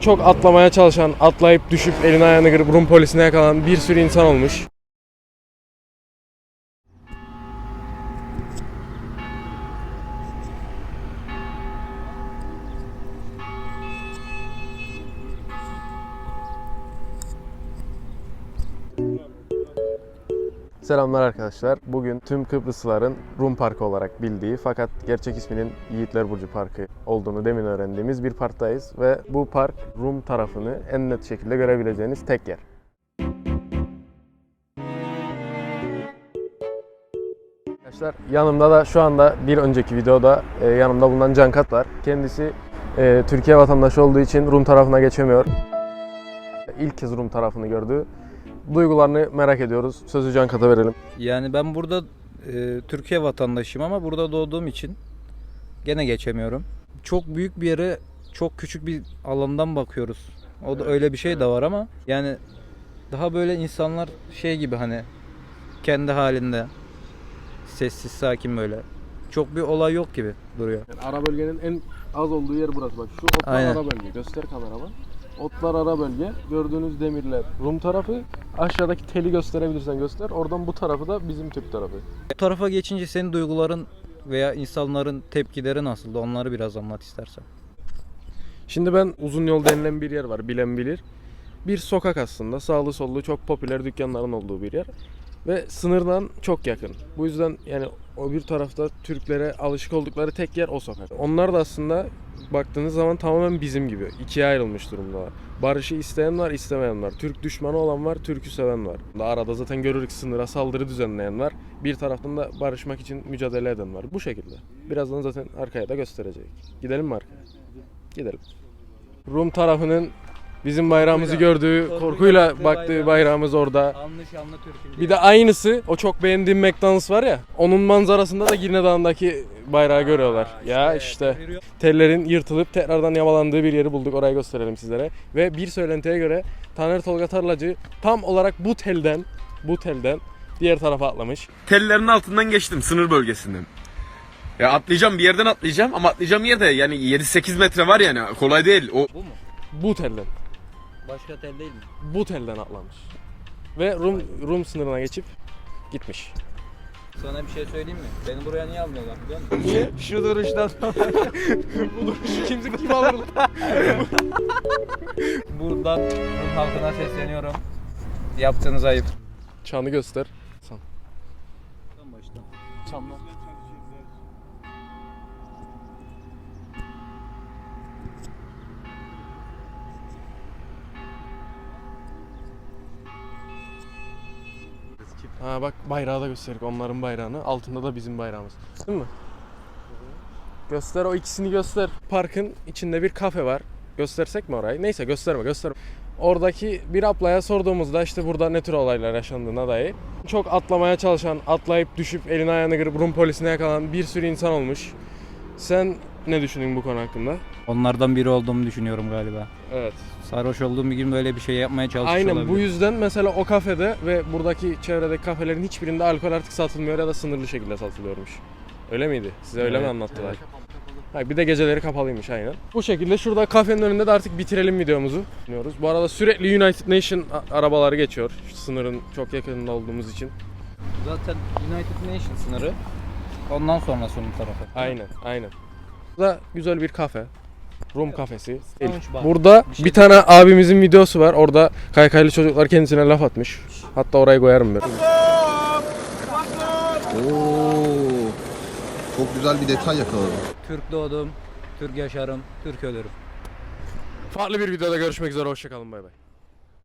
Çok atlamaya çalışan, atlayıp düşüp elini ayağını kırıp Rum polisine yakalanan bir sürü insan olmuş. Selamlar arkadaşlar. Bugün tüm Kıbrıslıların Rum Parkı olarak bildiği fakat gerçek isminin Yiğitler Burcu Parkı olduğunu demin öğrendiğimiz bir parktayız ve bu park Rum tarafını en net şekilde görebileceğiniz tek yer. Arkadaşlar yanımda da şu anda bir önceki videoda e, yanımda bulunan Cankat var. Kendisi e, Türkiye vatandaşı olduğu için Rum tarafına geçemiyor. İlk kez Rum tarafını gördü. Duygularını merak ediyoruz. Sözü Cankat'a verelim. Yani ben burada e, Türkiye vatandaşıyım ama burada doğduğum için gene geçemiyorum. Çok büyük bir yere çok küçük bir alandan bakıyoruz. O da öyle bir şey de var ama yani daha böyle insanlar şey gibi hani kendi halinde sessiz sakin böyle. Çok bir olay yok gibi duruyor. Yani ara bölgenin en az olduğu yer burası bak. Şu otlar Aynen. ara bölge. Göster kamerama. Otlar ara bölge. Gördüğünüz demirler Rum tarafı. Aşağıdaki teli gösterebilirsen göster. Oradan bu tarafı da bizim Türk tarafı. Bu tarafa geçince senin duyguların veya insanların tepkileri nasıldı? Onları biraz anlat istersen. Şimdi ben uzun yol denilen bir yer var. Bilen bilir. Bir sokak aslında. Sağlı sollu çok popüler dükkanların olduğu bir yer. Ve sınırdan çok yakın. Bu yüzden yani o bir tarafta Türklere alışık oldukları tek yer o sokak. Onlar da aslında baktığınız zaman tamamen bizim gibi. ikiye ayrılmış durumdalar. Barışı isteyen var, istemeyen var. Türk düşmanı olan var, Türk'ü seven var. Arada zaten görürük sınıra saldırı düzenleyen var. Bir taraftan da barışmak için mücadele eden var. Bu şekilde. Birazdan zaten arkaya da gösterecek. Gidelim mi arkaya? Gidelim. Rum tarafının bizim bayrağımızı Korkuyla- gördüğü, korkuyla korkuyla baktığı baktığı bayrağımız. bayrağımız orada. Anlış Türk'ün. Bir de aynısı o çok beğendiğim McDonald's var ya onun manzarasında da Girne Dağı'ndaki bayrağı görüyorlar. Ya işte tellerin yırtılıp tekrardan yamalandığı bir yeri bulduk orayı gösterelim sizlere. Ve bir söylentiye göre Taner Tolga Tarlacı tam olarak bu telden bu telden diğer tarafa atlamış. tellerin altından geçtim sınır bölgesinden. Ya atlayacağım bir yerden atlayacağım ama atlayacağım yerde yani 7-8 metre var yani kolay değil. O Bu mu? Bu telden. Başka tel değil mi? Bu telden atlamış. Ve Rum Rum sınırına geçip gitmiş. Sana bir şey söyleyeyim mi? Beni buraya niye almıyorlar biliyor musun? Niye? Şu duruştan. Kimse kim alır? Buradan Rum halkına sesleniyorum. Yaptığınız ayıp. Çanı göster. Baştan. Çanla. Ha bak bayrağı da gösterdik onların bayrağını. Altında da bizim bayrağımız. Değil mi? Göster o ikisini göster. Parkın içinde bir kafe var. Göstersek mi orayı? Neyse gösterme gösterme. Oradaki bir ablaya sorduğumuzda işte burada ne tür olaylar yaşandığına dair çok atlamaya çalışan, atlayıp düşüp elini ayağını kırıp Rum polisine yakalanan bir sürü insan olmuş. Sen ne düşündün bu konu hakkında? Onlardan biri olduğumu düşünüyorum galiba. Evet. Sarhoş olduğum bir gün böyle bir şey yapmaya çalışmış Aynen olabilir. bu yüzden mesela o kafede ve buradaki çevredeki kafelerin hiçbirinde alkol artık satılmıyor ya da sınırlı şekilde satılıyormuş. Öyle miydi? Size öyle mi anlattılar? Ha, bir de geceleri kapalıymış aynen. Bu şekilde şurada kafenin önünde de artık bitirelim videomuzu. Düşünüyoruz. Bu arada sürekli United Nation a- arabaları geçiyor. Şu Sınırın çok yakınında olduğumuz için. Zaten United Nations sınırı. Ondan sonra sonun tarafı. Aynen, aynen. Burada güzel bir kafe. Rum kafesi. Burada Bir şey bir tane abimizin videosu var. Orada kaykaylı çocuklar kendisine laf atmış. Hatta orayı koyarım ben. Oo. Çok güzel bir detay yakaladım. Türk doğdum, Türk yaşarım, Türk ölürüm. Farklı bir videoda görüşmek üzere. Hoşçakalın. Bay bay.